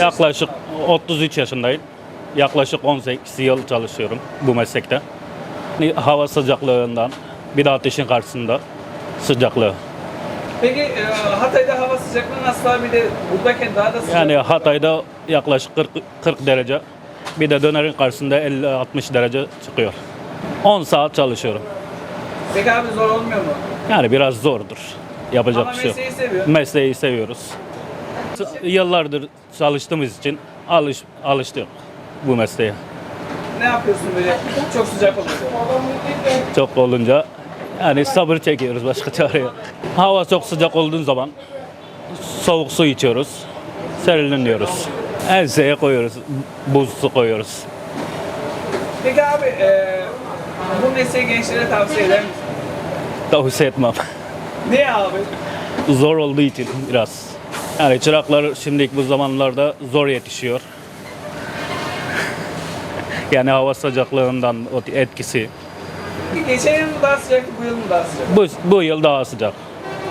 Yaklaşık 33 yaşındayım. Yaklaşık 18 yıl çalışıyorum bu meslekte. Yani Hava sıcaklığından, bir de ateşin karşısında sıcaklığı. Peki e, Hatay'da hava sıcaklığı nasıl abi? De buradayken daha da sıcak. Yani Hatay'da yaklaşık 40, 40 derece, bir de dönerin karşısında 50-60 derece çıkıyor. 10 saat çalışıyorum. Peki abi zor olmuyor mu? Yani biraz zordur. Yapacak Ama bir şey yok. mesleği seviyor. Mesleği seviyoruz. Yıllardır çalıştığımız için alış, alıştık bu mesleğe. Ne yapıyorsun böyle çok sıcak olunca? Çok olunca yani sabır çekiyoruz başka çare yok. Hava çok sıcak olduğu zaman soğuk su içiyoruz. Serinleniyoruz. Enseye koyuyoruz. Buz su koyuyoruz. Peki abi e, bu mesleği gençlere tavsiye eder misin? Tavsiye etmem. Niye abi? Zor olduğu için biraz. Yani çıraklar şimdilik bu zamanlarda zor yetişiyor. Yani hava sıcaklığından o etkisi. Geçen yıl mı daha sıcaktı, bu yıl mı daha sıcak? Bu, bu yıl daha sıcak.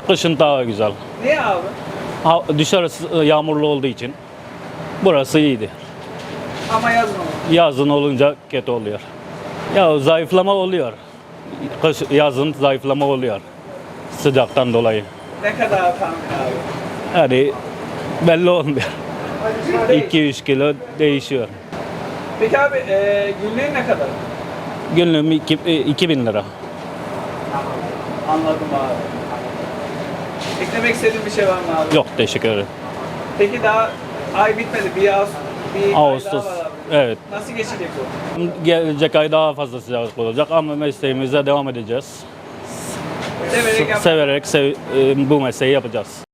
Kışın daha güzel. Niye abi? Ha, dışarısı yağmurlu olduğu için burası iyiydi. Ama yazma. Yazın olunca kötü oluyor. Ya zayıflama oluyor. Kış, yazın zayıflama oluyor. Sıcaktan dolayı. Ne kadar tahmin abi? Yani belli olmuyor. 2-3 kilo değişiyor. Peki abi e, günlüğün ne kadar? Günlüğüm 2000 lira. Anladım abi. Eklemek istediğin bir şey var mı abi? Yok teşekkür ederim. Peki daha ay bitmedi. Bir, Ağustos, bir ay Ağustos. daha var abi. Evet. Nasıl geçecek bu? Gelecek ay daha fazla sıcaklık olacak ama mesleğimize devam edeceğiz. Severek. Severek sev- e, bu mesleği yapacağız.